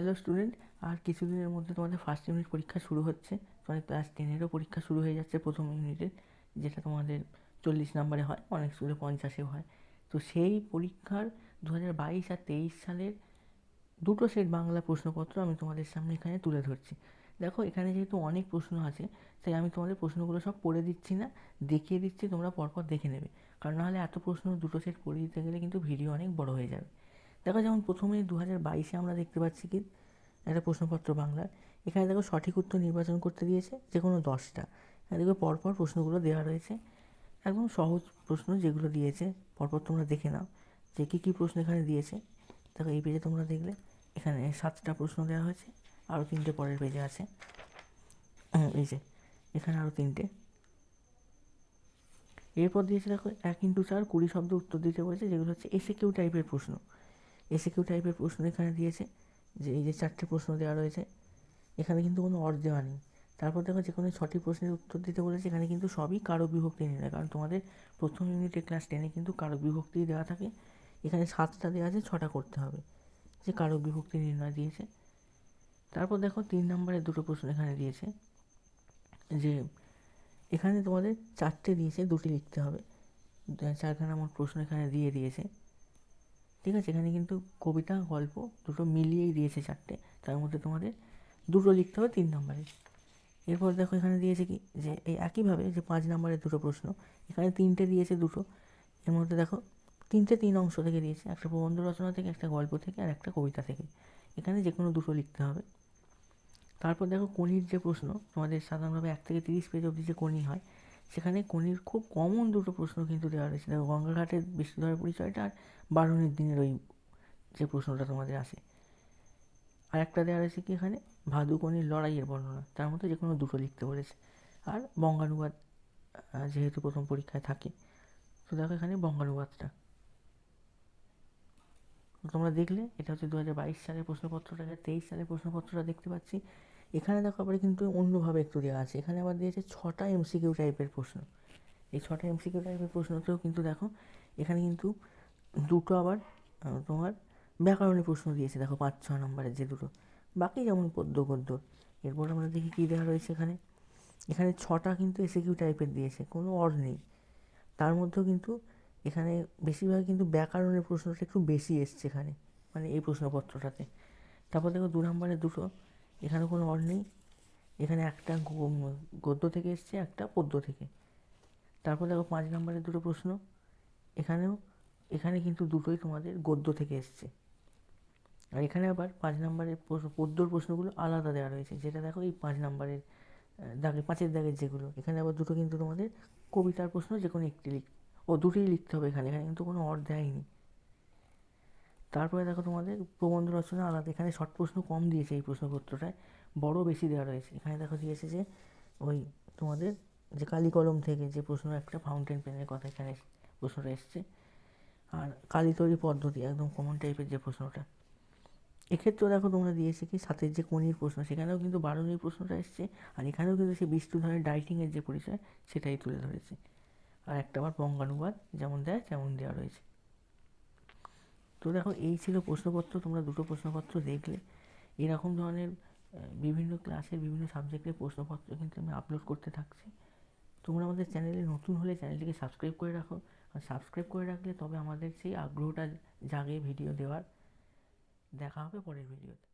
Hello student আর কিছুদিনের মধ্যে তোমাদের ফার্স্ট ইউনিট পরীক্ষা শুরু হচ্ছে। তোমাদের ক্লাস টেনেরও পরীক্ষা শুরু হয়ে যাচ্ছে প্রথম ইউনিটের যেটা তোমাদের চল্লিশ নম্বরে হয়, অনেক স্কুলে পঞ্চাশেও হয়। তো সেই পরীক্ষার দু হাজার বাইশ আর তেইশ সালের দুটো সেট বাংলা প্রশ্নপত্র আমি তোমাদের সামনে এখানে তুলে ধরছি। দেখো, এখানে যেহেতু অনেক প্রশ্ন আছে, তাই আমি তোমাদের প্রশ্নগুলো সব পড়ে দিচ্ছি না, দেখিয়ে দিচ্ছি, তোমরা পরপর দেখে নেবে। কারণ নাহলে এত প্রশ্ন দুটো সেট পড়ে দিতে গেলে কিন্তু ভিডিও অনেক বড় হয়ে যাবে। দেখো যেমন প্রথমে দু হাজার বাইশে আমরা দেখতে পাচ্ছি কি একটা প্রশ্নপত্র বাংলার। এখানে দেখো সঠিক উত্তর নির্বাচন করতে দিয়েছে যে কোনো দশটা দেখবে পরপর প্রশ্নগুলো দেওয়া রয়েছে। একদম সহজ প্রশ্ন যেগুলো দিয়েছে পরপর তোমরা দেখে নাও যে কী কী প্রশ্ন এখানে দিয়েছে। দেখো এই পেজে তোমরা দেখলে এখানে সাতটা প্রশ্ন দেওয়া হয়েছে আরও তিনটে পরের পেজে আছে। হুম, এই যে এখানে আরও তিনটে। এরপর দিয়েছে দেখো এক ইন্টু চার কুড়ি শব্দ উত্তর দিতে বলেছে যেগুলো হচ্ছে এসে কিউ টাইপের প্রশ্ন। এসে কিউ টাইপের প্রশ্ন এখানে দিয়েছে, যে এই যে চারটে প্রশ্ন দেওয়া রয়েছে, এখানে কিন্তু কোনো অর্থ দেওয়া নেই। তারপর দেখো যে কোনো ছটি প্রশ্নের উত্তর দিতে বলেছে, এখানে কিন্তু সবই কারও বিভক্তি নির্ণয় কারণ তোমাদের প্রথম ইউনিটে ক্লাস টেনে কিন্তু কারক বিভক্তি দেওয়া থাকে। এখানে সাতটা দেওয়া আছে, ছটা করতে হবে, যে কারও বিভক্তি নির্ণয় দিয়েছে। তারপর দেখো তিন নম্বরের দুটো প্রশ্ন এখানে দিয়েছে, যে এখানে তোমাদের চারটে দিয়েছে, দুটি লিখতে হবে। চারখানা আমার প্রশ্ন এখানে দিয়ে দিয়েছে। ঠিক আছে? এখানে কিন্তু কবিতা, গল্প দুটো মিলিয়েই দিয়েছে চারটে। তার মধ্যে তোমাদের দুটো লিখতে হবে তিন নম্বরে। এরপর দেখো এখানে দিয়েছে কি? যে এই একইভাবে যে পাঁচ নম্বরের দুটো প্রশ্ন, এখানে তিনটে দিয়েছে দুটো। এর মধ্যে দেখো তিনটে তিন অংশ থেকে দিয়েছে, একটা প্রবন্ধ রচনা থেকে, একটা গল্প থেকে আর একটা কবিতা থেকে। এখানে যে কোনো দুটো লিখতে হবে। তারপর দেখো কনির যে প্রশ্ন, তোমাদের সাধারণভাবে এক থেকে তিরিশ পেজ অবধি যে কনি হয় সেখানে কনির খুব কমন দুটো প্রশ্ন কিন্তু দেওয়া রয়েছে। দেখো গঙ্গাঘাটের বিষ্ণুধর পরিচয়টা আর বারুণের দিনের ওই যে প্রশ্নটা তোমাদের আসে। আর একটা দেওয়া রয়েছে কি এখানে? ভাদুকনির লড়াইয়ের বর্ণনা। তার মধ্যে যে কোনো দুটো লিখতে বলেছে। আর বঙ্গানুবাদ যেহেতু প্রথম পরীক্ষায় থাকে, তো দেখো এখানে বঙ্গানুবাদটা। তোমরা দেখলে, এটা হচ্ছে দু হাজার বাইশ সালের প্রশ্নপত্রটা। তেইশ সালের প্রশ্নপত্রটা দেখতে পাচ্ছি। এখানে দেখো আবার কিন্তু অন্যভাবে একটু দেওয়া আছে। এখানে আবার দিয়েছে ছটা এমসিকিউ টাইপের প্রশ্ন। এই ছটা এমসিকিউ টাইপের প্রশ্নতেও কিন্তু দেখো, এখানে কিন্তু দুটো আবার তোমার ব্যাকরণের প্রশ্ন দিয়েছে। দেখো পাঁচ, ছ নম্বরের যে দুটো। বাকি যেমন পদ্য গদ্য এরপর আমরা দেখি কী দেওয়া রয়েছে এখানে। এখানে ছটা কিন্তু এসিকিউ টাইপের দিয়েছে, কোনো অর নেই। তার মধ্যেও কিন্তু এখানে বেশিরভাগ কিন্তু ব্যাকরণের প্রশ্নটা একটু বেশি এসছে এখানে মানে এই প্রশ্নপত্রটাতে। তারপর দেখো দু নম্বরের দুটো এখানে কোনো অর নেই। এখানে একটা গদ্য থেকে এসছে, একটা পদ্য থেকে। তারপর দেখো পাঁচ নম্বরের দুটো প্রশ্ন। এখানেও, এখানে কিন্তু দুটোই তোমাদের গদ্য থেকে এসছে। আর এখানে আবার পাঁচ নম্বরের পদ্যর প্রশ্নগুলো আলাদা দেওয়া রয়েছে। যেটা দেখো এই পাঁচ নম্বরের দাগে, পাঁচের দাগের যেগুলো। এখানে আবার দুটো কিন্তু তোমাদের কবিতার প্রশ্ন যে কোনো একটি লিখ, ও দুটোই লিখতে হবে এখানে। এখানে কিন্তু কোনো অর্থ দেয়নি। তারপরে দেখো তোমাদের প্রবন্ধ রচনা আলাদা। এখানে শর্ট প্রশ্ন কম দিয়েছে এই প্রশ্নপত্রটায়। বড় বেশি দেওয়া রয়েছে। এখানে দেখো দিয়েছে যে ওই তোমাদের যে কালি কলম থেকে যে প্রশ্ন, একটা ফাউন্টেন পেনের কথা এখানে প্রশ্নটা এসছে। আর কালি তৈরি পদ্ধতি, একদম কমন টাইপের যে প্রশ্নটা। এক্ষেত্রেও দেখো তোমরা দিয়েছে কি সাথের যে কনির প্রশ্ন, সেখানেও কিন্তু বারুণীর প্রশ্নটা এসছে। আর এখানেও কিন্তু সেই বিষ্ণুধরের ডাইটিংয়ের যে পরিচয়, সেটাই তুলে ধরেছে। আর একটা আবার বঙ্গানুবাদ যেমন দেয়, তেমন দেওয়া রয়েছে। তো দেখো এই ছিল প্রশ্নপত্র, তোমরা দুটো প্রশ্নপত্র দেখলে। এরকম ধরনের বিভিন্ন ক্লাসের বিভিন্ন সাবজেক্টের প্রশ্নপত্র কিন্তু আমি আপলোড করতে থাকছি। তোমরা আমাদের চ্যানেলে নতুন হলে চ্যানেলটিকে সাবস্ক্রাইব করে রাখো। আর সাবস্ক্রাইব করে রাখলে তবে আমাদের সেই আগ্রহটা জাগে ভিডিও দেওয়ার। দেখা হবে পরের ভিডিওতে